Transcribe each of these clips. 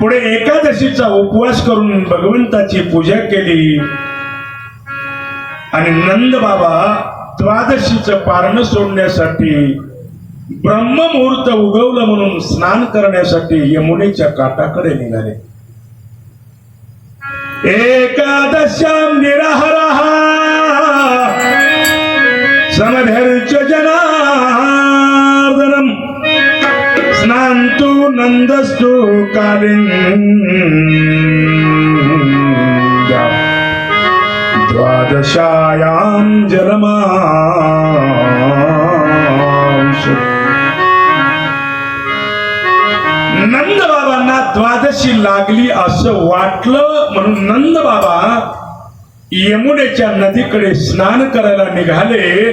पुढे एकादशीचा उपवास करून भगवंताची पूजा केली. आणि नंद बाबा द्वादशीच पारण सोडण्यासाठी ब्रह्ममुहूर्त उगवलं म्हणून स्नान करण्यासाठी यमुनेच्या काठाकडे निघाले. एकादश्याम निराहरा. समधे स्नान्तु नन्दस्तु द्वादशायां जलमांश। नंद बाबांना द्वादशी लागली असं वाटलं म्हणून नंद बाबा यमुनेच्या नदीकडे स्नान करायला निघाले.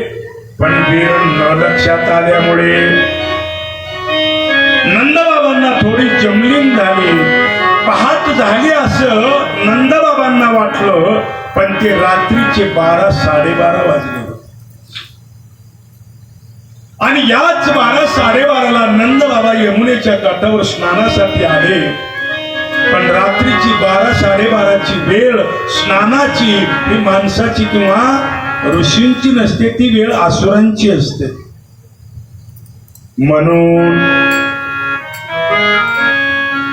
पण वेळ न लक्षात आल्यामुळे थोडी जमलीन झाली. पहाट झाली असं नंदबाबांना वाटलं पण ते रात्रीचे बारा साडेबारा वाजले. आणि याच बारा साडेबाराला नंदबाबा यमुनेच्या काठावर स्नानासाठी आले. पण रात्रीची बारा साडेबाराची वेळ स्नानाची ही माणसाची किंवा ऋषींची नसते ती वेळ आसुरांची असते. म्हणून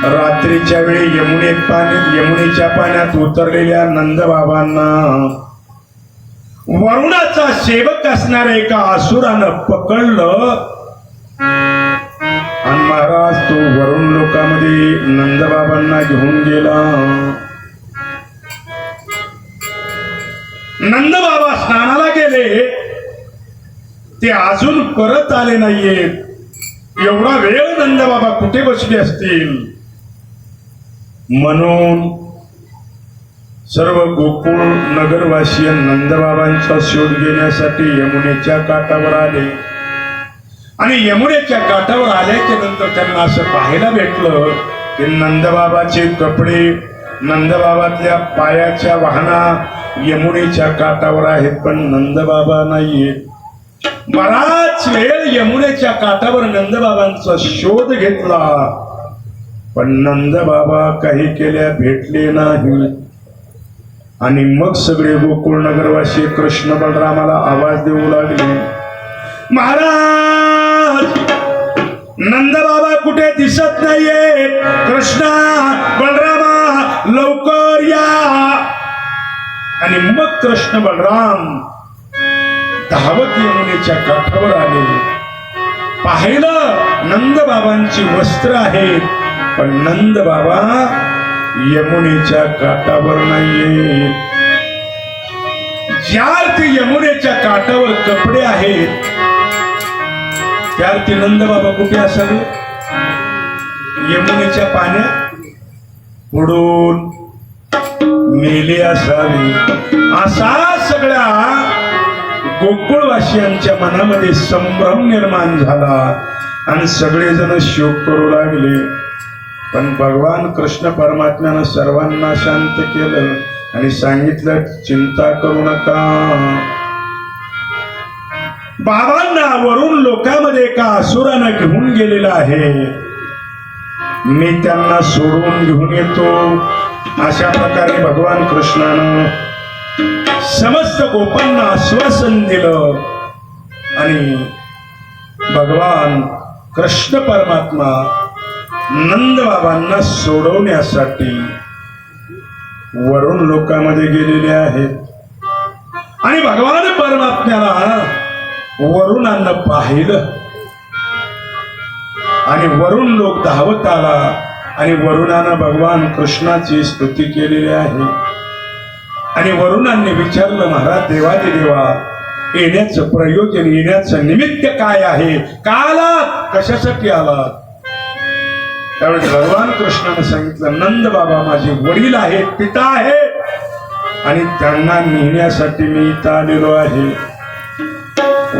रात्रीच्या वेळी यमुनेत पाणी यमुनेच्या पाण्यात उतरलेल्या नंदबाबांना वरुणाचा सेवक असणाऱ्या एका असुरानं पकडलं. आणि महाराज तो वरुण लोकामध्ये नंदबाबांना घेऊन गेला. नंदबाबा स्नानाला गेले. ते अजून परत आले नाहीयेत. एवढा वेळ नंदबाबा कुठे बसले असतील? म्हणून सर्व गोकुळ नगरवासीय नंदबाबांचा शोध घेण्यासाठी यमुनेच्या काठावर आले. आणि यमुनेच्या काठावर आल्याच्यानंतर त्यांना असं पाहायला भेटलं की नंदबाबाचे कपडे नंदबाबातल्या पायाच्या वाहना यमुनेच्या काठावर आहेत पण नंदबाबा नाहीयेत बराच वेळ यमुनेच्या काठावर नंदबाबांचा शोध घेतला. पण नंदबाबा काही केल्या भेटले नाही. आणि मग सगळे गोकुळ नगरवासी कृष्ण बलरामाला आवाज देऊ लागले. महाराज नंदबाबा कुठे दिसत नाहीये? कृष्णा बलरामा लवकर या. आणि मग कृष्ण बलराम धावत यमुनेच्या काठावर आले. पाहिलं नंदबाबांची वस्त्र आहेत. पण नंद बाबा यमुनेच्या काठावर नाहीये. ज्यात यमुनेच्या काठावर कपडे आहेत त्या अर्थी नंद बाबा कुठे असावे? यमुनेच्या पाण्यात उडून मेले असावे. असा सगळ्या गोकुळवासियांच्या मनामध्ये संभ्रम निर्माण झाला आणि सगळेजण शोक करू लागले. पण भगवान कृष्ण परमात्म्यानं सर्वांना शांत केलं आणि सांगितलं चिंता करू नका. बाबांना वरून लोकांमध्ये एका असुरानं घेऊन गेलेला आहे. मी त्यांना सोडून घेऊन येतो. अशा प्रकारे भगवान कृष्णानं समस्त गोपांना आश्वासन दिलं आणि भगवान कृष्ण परमात्मा नंद बाबांना सोडवण्यासाठी वरुण लोकांमध्ये गेलेले आहेत. आणि भगवान परमात्म्याला वरुणांना पाहिलं. आणि वरुण लोक धावत आला आणि वरुणानं भगवान कृष्णाची स्तुती केलेली आहे. आणि वरुणांनी विचारलं महाराज देवादी देवा येण्याचं प्रयोजन येण्याचं निमित्त काय आहे? का आलात कशासाठी आलात? त्यावेळेस भगवान कृष्णाने सांगितलं नंद बाबा माझे वडील आहेत पिता आहेत आणि त्यांना नेण्यासाठी मी इथं आलेलो आहे.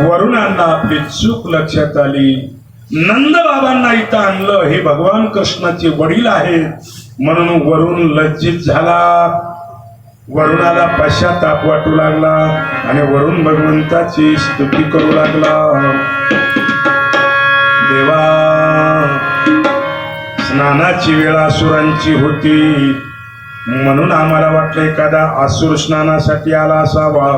वरुणांना आपली चूक लक्षात आली. नंद बाबांना इथं आणलं. हे भगवान कृष्णाचे वडील आहेत. म्हणून वरुण लज्जित झाला. वरुणाला पश्चाताप वाटू लागला आणि वरुण भगवंताची स्तुती करू लागला. स्नानाची वेळ असुरांची होती. म्हणून आम्हाला वाटलं एखादा असुर स्नानासाठी आला असावा.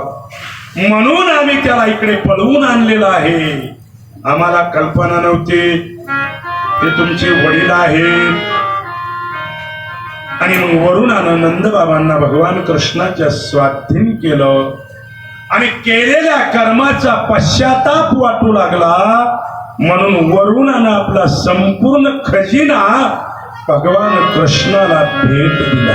म्हणून आम्ही त्याला इकडे पळवून आणलेला आहे. आम्हाला कल्पना नव्हती. ते तुमचे वडील आहेत. आणि मग वरुणानं आनंद बाबांना भगवान कृष्णाच्या स्वाधीन केलं. आणि केलेल्या कर्माचा पश्चाताप वाटू लागला. म्हणून वरुणानं आपला संपूर्ण खजिना भगवान कृष्णाला भेट दिला.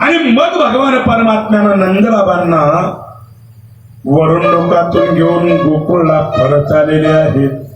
आणि मग भगवान परमात्म्यानं नंदबाबांना वरुण लोकातून घेऊन गोकुळला परत आलेले आहेत.